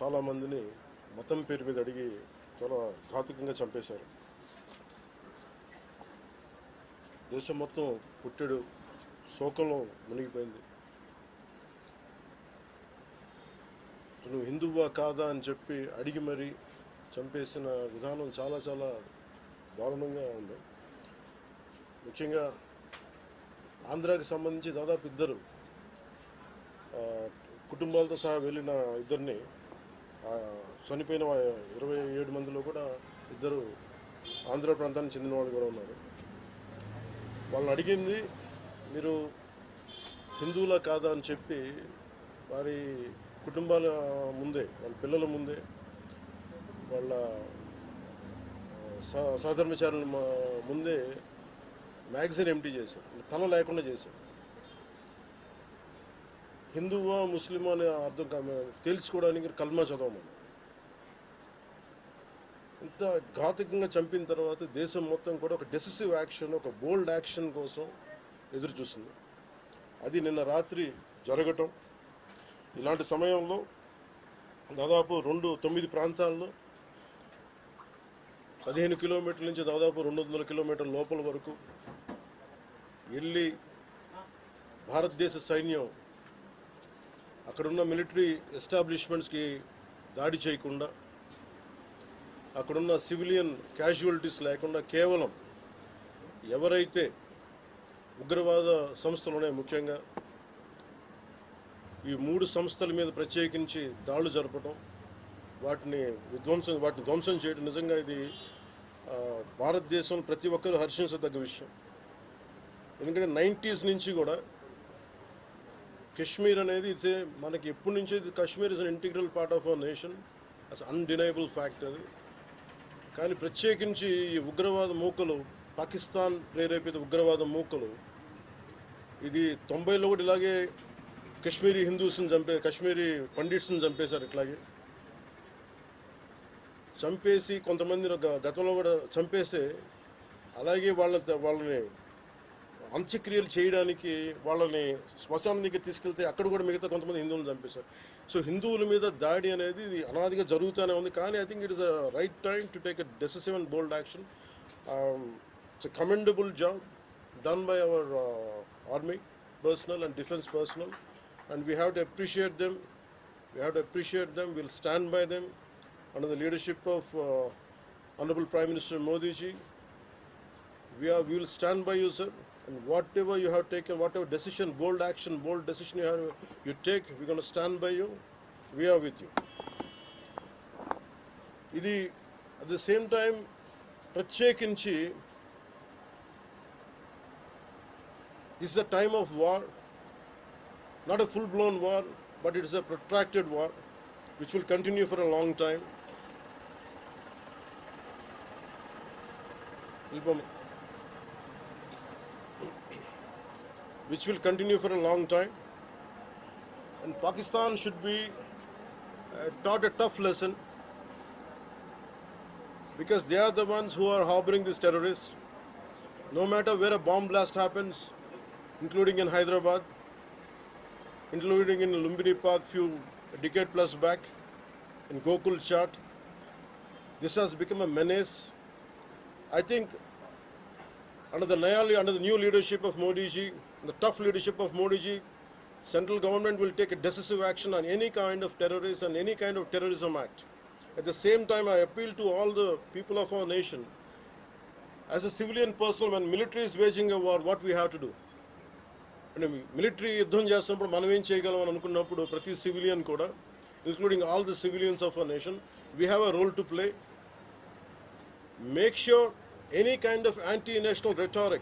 చాలామందిని మతం పేరు మీద అడిగి చాలా ఘాతుకంగా చంపేశారు. దేశం మొత్తం పుట్టెడు శోకంలో మునిగిపోయింది. నువ్వు హిందువా కాదా అని చెప్పి అడిగి మరీ చంపేసిన విధానం చాలా చాలా దారుణంగా ఉంది. ముఖ్యంగా ఆంధ్రాకి సంబంధించి దాదాపు ఇద్దరు కుటుంబాలతో సహా వెళ్ళిన ఇద్దరిని చనిపోయిన ఇరవై ఏడు మందిలో కూడా ఇద్దరు ఆంధ్ర ప్రాంతానికి చెందిన వాళ్ళు కూడా ఉన్నారు. వాళ్ళని అడిగింది మీరు హిందువులా కాదా? అని చెప్పి వారి కుటుంబాల ముందే వాళ్ళ పిల్లల ముందే వాళ్ళ సహధర్మచారుల ముందే మ్యాగజైన్ ఎంటీ చేశారు. తల లేకుండా చేశారు. హిందువా ముస్లిమా అని అర్థం తెలుసుకోవడానికి తేల్చుకోవడానికి కల్మా చదవమని ఇంత ఘాతుకంగా చంపిన తర్వాత దేశం మొత్తం కూడా ఒక డెసిసివ్ యాక్షన్ ఒక బోల్డ్ యాక్షన్ కోసం ఎదురు చూస్తుంది అది నిన్న రాత్రి జరగటం. ఇలాంటి సమయంలో దాదాపు రెండు తొమ్మిది ప్రాంతాల్లో పదిహేను కిలోమీటర్ల నుంచి దాదాపు రెండు వందల కిలోమీటర్ల లోపల వరకు వెళ్ళి భారతదేశ సైన్యం అక్కడున్న మిలిటరీ ఎస్టాబ్లిష్మెంట్స్కి దాడి చేయకుండా అక్కడున్న సివిలియన్ క్యాజువాలిటీస్ లేకుండా కేవలం ఎవరైతే ఉగ్రవాద సంస్థలు ఉన్నాయి ముఖ్యంగా ఈ మూడు సంస్థల మీద ప్రత్యేకించి దాడులు జరపడం వాటిని విధ్వంసం వాటిని ధ్వంసం చేయడం నిజంగా ఇది భారతదేశంలో భారతదేశం ప్రతి ఒక్కరు హర్షించదగ్గ విషయం. ఎందుకంటే నైంటీస్ నుంచి కూడా కశ్మీర్ అనేది ఇట్స్ ఏ మనకి ఎప్పటి నుంచో ఇది Kashmir is an integral part of our nation as undeniable fact అది. కానీ ప్రత్యేకించి ఈ ఉగ్రవాద మూకలు పాకిస్తాన్ ప్రేరేపిత ఉగ్రవాద మూకలు ఇది తొంభైలో కూడా ఇలాగే కశ్మీరీ హిందూస్ని చంపే కశ్మీరీ పండిట్స్ని చంపేశారు ఇట్లాగే. చంపేసి కొంతమంది గతంలో కూడా చంపేస్తే అలాగే వాళ్ళ వాళ్ళని అంత్యక్రియలు చేయడానికి వాళ్ళని శ్మశానం దగ్గర తీసుకెళ్తే అక్కడ కూడా మిగతా కొంతమంది హిందువులను చంపేశారు సో హిందువుల మీద దాడి అనేది ఇది అనాదిగా జరుగుతూనే ఉంది కానీ I think it is a right time to take a decisive and bold action it's commendable job done by our army personal and defence personnel and we have to appreciate them we have to appreciate them will stand by them under the leadership of uh, Honorable Prime Minister Modi ji. We are we will stand by you, sir. And whatever you have taken, whatever decision, bold action, bold decision you have you take, we're going to stand by you. We are with you. ఇది at the same time ప్రత్యేకించి this the time of war not a full blown war, but it is a protracted war which will continue for a long time. Which will continue for a long time. And Pakistan should be uh, taught a tough lesson because they are the ones who are harboring these terrorists. No matter where a bomb blast happens, including in Hyderabad, including in Lumbini Park few decade plus back, in Gokul Chat, this has become a menace. I think under the under the new leadership of Modi ji, the tough leadership of Modi ji, central government will take a decisive action on any kind of terrorism and any kind of terrorism act. At the same time, I appeal to all the people of our nation. As a civilian person, when military is waging a war, what we have to do? అంటే military యుద్ధం చేస్తున్నప్పుడు మనం ఏం చేయగలం అని అనుకున్నప్పుడు ప్రతి civilian కూడా including all the civilians of a nation we have a role to play make sure any kind of anti-national rhetoric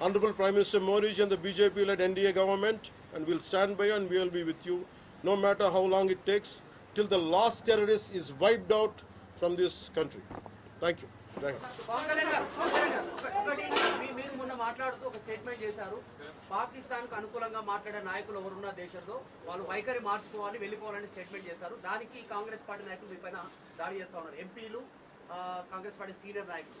Honorable Prime Minister Modi and the BJP-led NDA government, and we'll stand by you and we will be with you, no matter how long it takes, till the last terrorist is wiped out from this country. Thank you. Thank you. Pawan Kalyan గారు, పవన్ కళ్యాణ్ గారు, ఒక- ఒకటి మీ- మీరు మొన్న మాట్లాడుతూ ఒక statement చేశారు పాకిస్తాన్ కు అనుకూలంగా మాట్లాడే నాయకులు ఎవరున్న దేశంలో వాళ్ళు వైఖరి మార్చుకోవాలి వెళ్ళిపోవాలని స్టేట్మెంట్ చేశారు దానికి కాంగ్రెస్ పార్టీ నాయకులు మీ పైన దాడి చేస్తా ఉన్నారు ఎంపీలు కాంగ్రెస్ పార్టీ సీనియర్ నాయకులు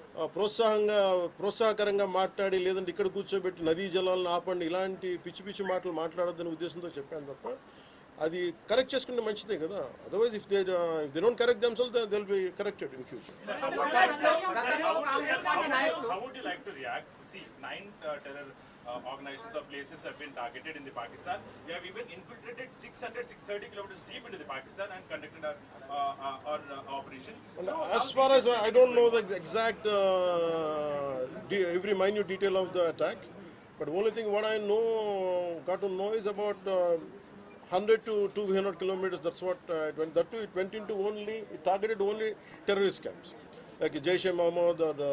ప్రోత్సాహంగా ప్రోత్సాహకరంగా మాట్లాడి లేదంటే ఇక్కడ కూర్చోబెట్టి నదీ జలాలను ఆపండి ఇలాంటి పిచ్చి పిచ్చి మాటలు మాట్లాడొద్దనే ఉద్దేశంతో చెప్పాను తప్ప అది కరెక్ట్ చేసుకుంటే మంచిదే కదా otherwise if they if they don't correct themselves they will be corrected in future How would you like to react? See, nine uh, terror uh, organizations or places have been targeted in the Pakistan. They have even infiltrated 600, 630 kilometers deep into the Pakistan and conducted our, uh, uh, our uh, operation. So, As far as I I don't know the exact uh, every minute detail of the attack, but only thing what I know, got to know is about uh, 100 to 200 kilometers. That's what uh, it went. That too, it went into only it targeted only terrorist camps, like Jaish e Mohammed or the,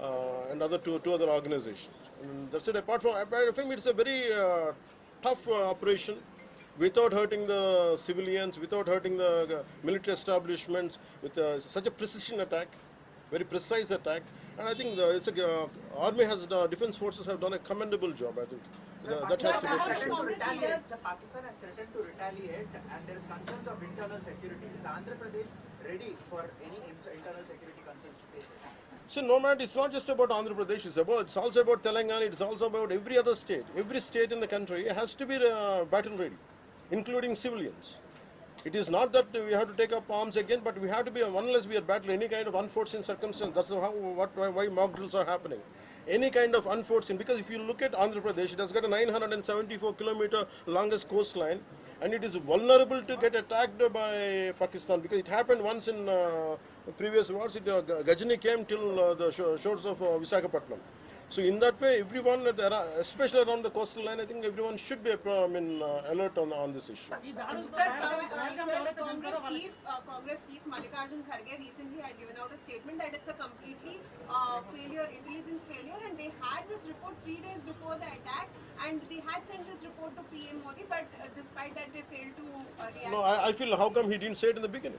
uh, and other two two other organizations. And that's it. Apart from, I think it's a very uh, tough uh, operation without hurting the civilians, without hurting the uh, military establishments, with uh, such a precision attack, very precise attack. And I think the, it's a, uh, army has, the defense forces have done a commendable job. I think that has to be appreciated. Sir, Pakistan has threatened to retaliate and there is concerns of internal security. Is Andhra Pradesh ready for any internal security concerns faced? So no matter, it's not just about Andhra Pradesh. It's about, it's also about Telangana. It's also about every other state. Every state in the country has to be uh, battle ready, including civilians. It is not that we have to take up arms again, but we have to be unless we are battling any kind of unforeseen circumstance. That's how what why, why mock drills are happening. Any kind of unforeseen because if you look at Andhra Pradesh, it has got a 974 kilometer longest coastline, and it is vulnerable to get attacked by Pakistan because it happened once in uh, previous wars. It, uh, Gajani came till uh, the shores of uh, Visakhapatnam. So in that way, everyone, at the, especially around the coastal line, I think everyone should be uh, I mean, uh, alert on, on this issue. Sir, Congress chief, uh, Congress chief Mallikarjun Kharge recently had given out a statement that it's a completely uh, failure, intelligence failure, and they had this report three days before the attack, and they had sent this report to PM Modi, but uh, despite that, they failed to uh, react. No, I, I feel how come he didn't say it in the beginning?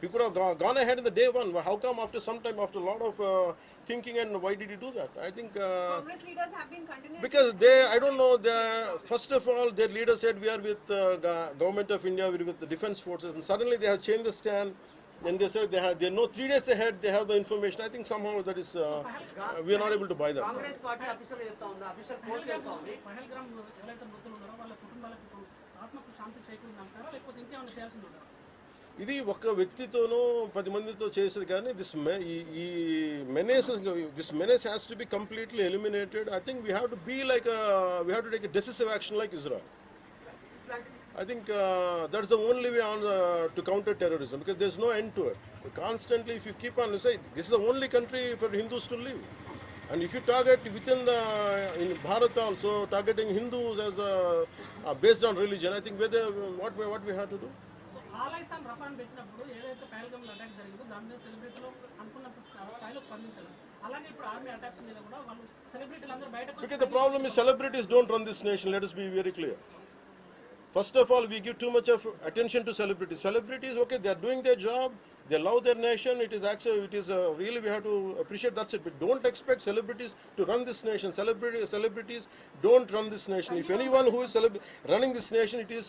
He could have go- gone ahead in the day one. How come after some time, after a lot of uh, thinking, and why did he do that? I think uh, Congress leaders have been continuously because they, I don't know. The first of all, their leader said we are with uh, go- government of India, we are with the defense forces, and suddenly they have changed the stand. and they say they have they know three days ahead they have the information. I think somehow that is uh, uh, we are not able to buy that. Congress party official చెప్తా ఉంది official post చేస్తా ఉంది పహల్గ్రామ్ ఎవరైతే మృతులు ఉన్నారో వాళ్ళ కుటుంబాలకు ఇప్పుడు ఆత్మకు శాంతి చేకూరిందంటారా లేకపోతే ఇంకేమైనా చేయాల్సింది ఉంటారా ఇది ఒక వ్యక్తితోనో పది మందితో చేసేది కానీ దిస్ ఈ menace this menace has to be completely eliminated I think we have to be like we have to take decisive action like Israel I think uh, that's the only way on uh, to counter terrorism because there's no end to it. Constantly, if you keep on say this is the only country for Hindus to live, and if you target within the in Bharat also targeting Hindus as a, uh, based on religion, I think whether what we what we have to do. So ఆలైస్ and రఫాన్ పెట్టినప్పుడు ఏదైతే Pahalgam attack జరిగిందో దాని మీద సెలబ్రిటీలో అనుకున్నంత స్థాయిలో స్పందించారు అలాగే ఇప్పుడు ఆర్మీ అటాక్స్ మీద కూడా వాళ్ళు సెలబ్రిటీలు అందరూ బయటకు వచ్చి Because the problem is celebrities don't run this nation. Let us be very clear. First of all, we give too much of attention to celebrities. Celebrities, okay, they are doing their job. They love their nation. It is actually, it is uh, really we have to appreciate. That's it. But don't expect celebrities to run this nation. Celebrity, celebrities don't run this nation. If anyone who is celeb- running this nation, it is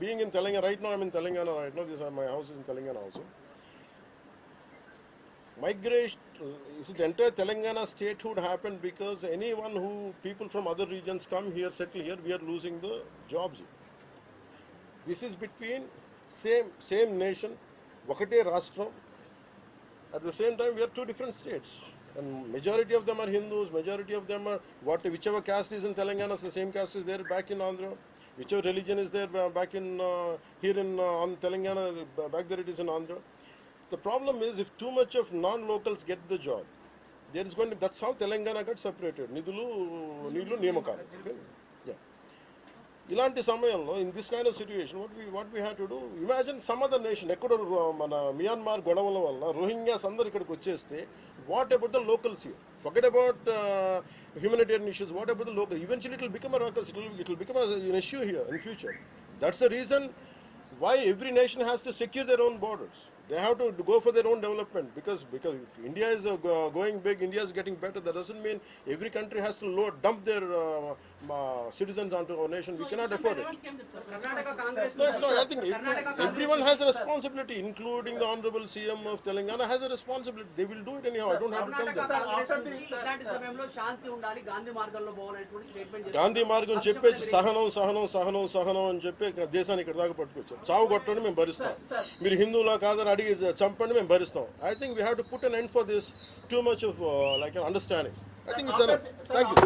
being in Telangana, right now I'm in Telangana right now, this is, my house is in Telangana also. Migration, is the entire Telangana statehood happened because anyone who, people from other regions come here, settle here, we are losing the jobs here. This is between same, same nation, ఒకటే రాష్ట్రం at the same time, we are two different states. And majority of them are Hindus, majority of them are what whichever caste is in Telangana, the same caste is there back in Andhra. Whichever religion is there back in uh, here in uh, on Telangana, back there it is in Andhra. The problem is if too much of non-locals get the job, there is going to that's how Telangana got separated. Nidulu, Nidulu, Niyamakalu. Yeah. ఇలాంటి సమయంలో in this kind of situation what we what we have to do imagine some other nation ఎక్కడ మన Myanmar గొడవల వల్ల Rohingyas అందరు ఇక్కడికి వచ్చేస్తే what about the locals here forget about humanitarian issues, what about the local? Eventually it will become a ruckus, it will, it will become an issue here in future. That's the reason why every nation has to secure their own borders. they have to go for their own development because because if India is uh, go- going big, India is getting better. That doesn't mean every country has to load, dump their uh, uh, citizens onto our nation. We cannot afford it. ఏం చెప్తారు Karnataka Congress No, it's not. I think Karnataka every- everyone has a responsibility, including the honorable CM of Telangana has a responsibility. They will do it anyhow. I don't have to tell Karnataka them. Congress నుంచి ఇట్లాంటి సమయంలో శాంతి ఉండాలి గాంధీ మార్గంలో పోవాలనేటువంటి statement Gandhi మార్గం చెప్పేసి సహనం సహనం సహనం సహనం అని చెప్పి ఇక దేశాన్ని ఇక్కడ దాకా పట్టుకొచ్చారు చావు కొట్టండి మేము భరిస్తాం మీరు హిందువులా కాదని study is చంపండి మేము భరిస్తాం I think we have to put an end for this too much of like an understanding I think it's thank you